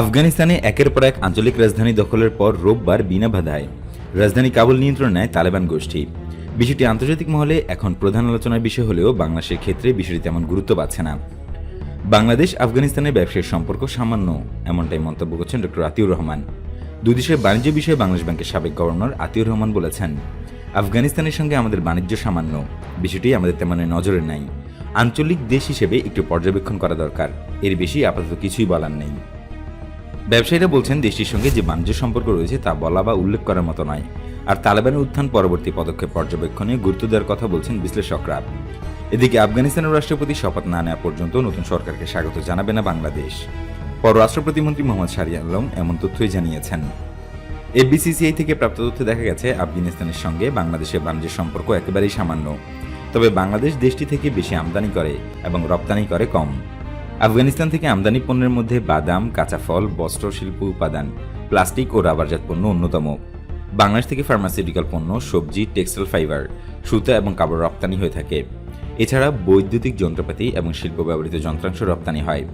আফগানিস্তানে একের পর এক আঞ্চলিক রাজধানী দখলের পর রোববার বিনা বাধায় রাজধানী কাবুল নিয়ন্ত্রণ নেয় তালেবান গোষ্ঠী। বিষয়টি আন্তর্জাতিক মহলে এখন প্রধান আলোচনার বিষয় হলেও বাংলাদেশের ক্ষেত্রে বিষয়টি তেমন গুরুত্ব পাচ্ছে না। বাংলাদেশ আফগানিস্তানের ব্যবসায়িক সম্পর্ক সামান্য, এমনটাই মন্তব্য করছেন ডক্টর আতিউর রহমান। দুই দেশের বাণিজ্য বিষয়ে বাংলাদেশ ব্যাংকের সাবেক গভর্নর আতিউর রহমান বলেছেন, আফগানিস্তানের সঙ্গে আমাদের বাণিজ্য সামান্য, বিষয়টি আমাদের তেমন নজরে নাই। আঞ্চলিক দেশ হিসেবে একটু পর্যবেক্ষণ করা দরকার, এর বেশি আপাতত কিছুই বলার নেই। ব্যবসায়ীরা বলছেন, দেশটির সঙ্গে যে বাণিজ্য সম্পর্ক রয়েছে তা বলা বা উল্লেখ করার মতো নয়। আর তালেবানের উত্থান পরবর্তী পদক্ষেপ পর্যবেক্ষণে গুরুত্ব দেওয়ার কথা বলছেন বিশ্লেষকরা। এদিকে আফগানিস্তানের রাষ্ট্রপতি শপথ না নেওয়া পর্যন্ত নতুন সরকারকে স্বাগত জানাবে না বাংলাদেশ। পররাষ্ট্র প্রতিমন্ত্রী মোহাম্মদ শারিয়া আলম এমন তথ্যই জানিয়েছেন। এফবিসিসিআই থেকে প্রাপ্ত তথ্যে দেখা গেছে, আফগানিস্তানের সঙ্গে বাংলাদেশের বাণিজ্য সম্পর্ক একেবারেই সামান্য। তবে বাংলাদেশ দেশটি থেকে বেশি আমদানি করে এবং রপ্তানি করে কম। আফগানিস্তান থেকে আমদানি পণ্যের মধ্যে বাদাম, কাঁচা ফল, বস্ত্র, শিল্প, উপাদান, প্লাস্টিক ও রাবারজাত পণ্য অন্যতম। বাংলাদেশ থেকে ফার্মাসিউটিক্যাল পণ্য, সবজি টেক্সটাইল ফাইবার সুতা এবং কাপড় রপ্তানি হয়ে থাকে। এছাড়া বৈদ্যুতিক যন্ত্রপাতি এবং শিল্প ব্যবহৃত যন্ত্রাংশ রপ্তানি হয়।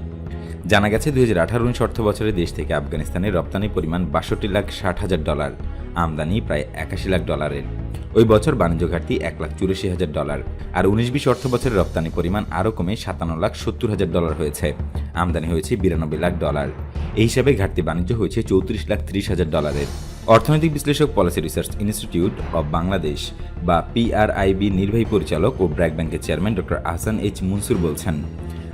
জানা গেছে, দুই হাজার আঠারো অর্থ বছরে দেশ থেকে আফগানিস্তানে রপ্তানি পরিমাণ বাষট্টি লাখ ষাট হাজার ডলার, আমদানি প্রায় একাশি লাখ ডলারের। ওই বছর বাণিজ্য ঘাটতি এক লাখ চুরাশি হাজার ডলার আর উনিশ বিশ অর্থ বছরের রপ্তানি পরিমাণ আরও কমে সাতান্ন লাখ সত্তর হাজার ডলার হয়েছে। আমদানি হয়েছে বিরানব্বই লাখ ডলার। এই হিসাবে ঘাটতি বাণিজ্য হয়েছে চৌত্রিশ লাখ ত্রিশ হাজার ডলারের। অর্থনৈতিক বিশ্লেষক policy research institute of Bangladesh বা পিআরআইবি নির্বাহী পরিচালক ও ব্র্যাক ব্যাংকের chairman doctor Ahsan H Mansur বলছেন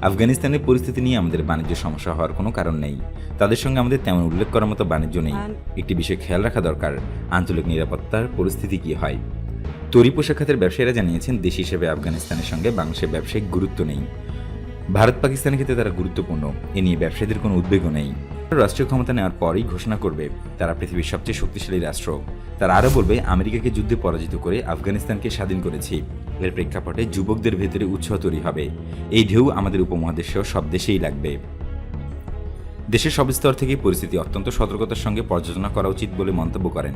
আফগানিস্তানের পরিস্থিতি নিয়ে আমাদের বাণিজ্য সমস্যা হওয়ার কোনো কারণ নেই। তাদের সঙ্গে আমাদের তেমন উল্লেখ করার মতো বাণিজ্য নেই। একটি বিষয় খেয়াল রাখা দরকার আঞ্চলিক নিরাপত্তার পরিস্থিতি কি হয়। তৈরি পোশাক খাতের ব্যবসায়ীরা জানিয়েছেন দেশ হিসেবে আফগানিস্তানের সঙ্গে বাংলাদেশের ব্যবসায়িক গুরুত্ব নেই। ভারত পাকিস্তানের ক্ষেত্রে তারা গুরুত্বপূর্ণ। এ নিয়ে ব্যবসায়ীদের কোনো উদ্বেগও নেই। রাষ্ট্রীয় ক্ষমতা নেওয়ার পরই ঘোষণা করবে তারা পৃথিবীর সবচেয়ে শক্তিশালী রাষ্ট্র। তারা আরও বলবে, আমেরিকাকে যুদ্ধে পরাজিত করে আফগানিস্তানকে স্বাধীন করেছি। এর প্রেক্ষাপটে যুবকদের ভেতরে উৎসাহ তৈরি হবে। এই ঢেউ আমাদের উপমহাদেশেও সব দেশেই লাগবে। দেশের সব স্তর থেকে পরিস্থিতি অত্যন্ত সতর্কতার সঙ্গে পর্যালোচনা করা উচিত বলে মন্তব্য করেন।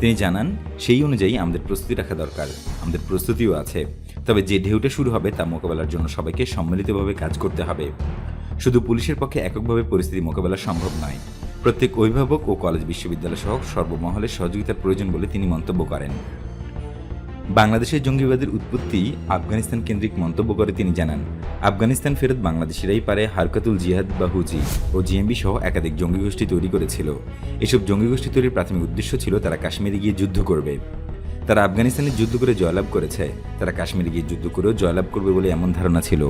তিনি জানান, সেই অনুযায়ী আমাদের প্রস্তুতি রাখা দরকার। আমাদের প্রস্তুতিও আছে। তবে যে ঢেউটা শুরু হবে তা মোকাবেলার জন্য সবাইকে সম্মিলিতভাবে কাজ করতে হবে। শুধু পুলিশের পক্ষে এককভাবে পরিস্থিতি মোকাবেলা সম্ভব নয়। প্রত্যেক অভিভাবক ও কলেজ বিশ্ববিদ্যালয় সহ সর্বমহলের সহযোগিতার প্রয়োজন বলে তিনি মন্তব্য করেন। বাংলাদেশের জঙ্গিবাদের উৎপত্তি আফগানিস্তান কেন্দ্রিক মন্তব্য করে তিনি জানান, আফগানিস্তান ফেরত বাংলাদেশিরাই পারে হারকাতুল জিহাদ বা হুজি ও জিএমবি সহ একাধিক জঙ্গি গোষ্ঠী তৈরি করেছিল। এসব জঙ্গি গোষ্ঠী তৈরির প্রাথমিক উদ্দেশ্য ছিল তারা কাশ্মীরে গিয়ে যুদ্ধ করবে। তারা আফগানিস্তানে যুদ্ধ করে জয়লাভ করেছে। তারা কাশ্মীরে গিয়ে যুদ্ধ করেও জয়লাভ করবে বলে এমন ধারণা ছিল।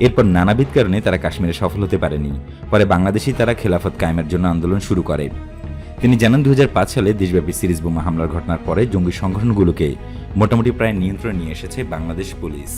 এরপর নানাবিধ কারণে তারা কাশ্মীরে সফল হতে পারেনি। পরে বাংলাদেশেই তারা খেলাফত কায়েমের জন্য আন্দোলন শুরু করে। তিনি জানান, দুই হাজার পাঁচ সালে দেশব্যাপী সিরিজ বোমা হামলার ঘটনার পরে জঙ্গি সংগঠনগুলোকে মোটামুটি প্রায় নিয়ন্ত্রণ নিয়ে এসেছে বাংলাদেশ পুলিশ।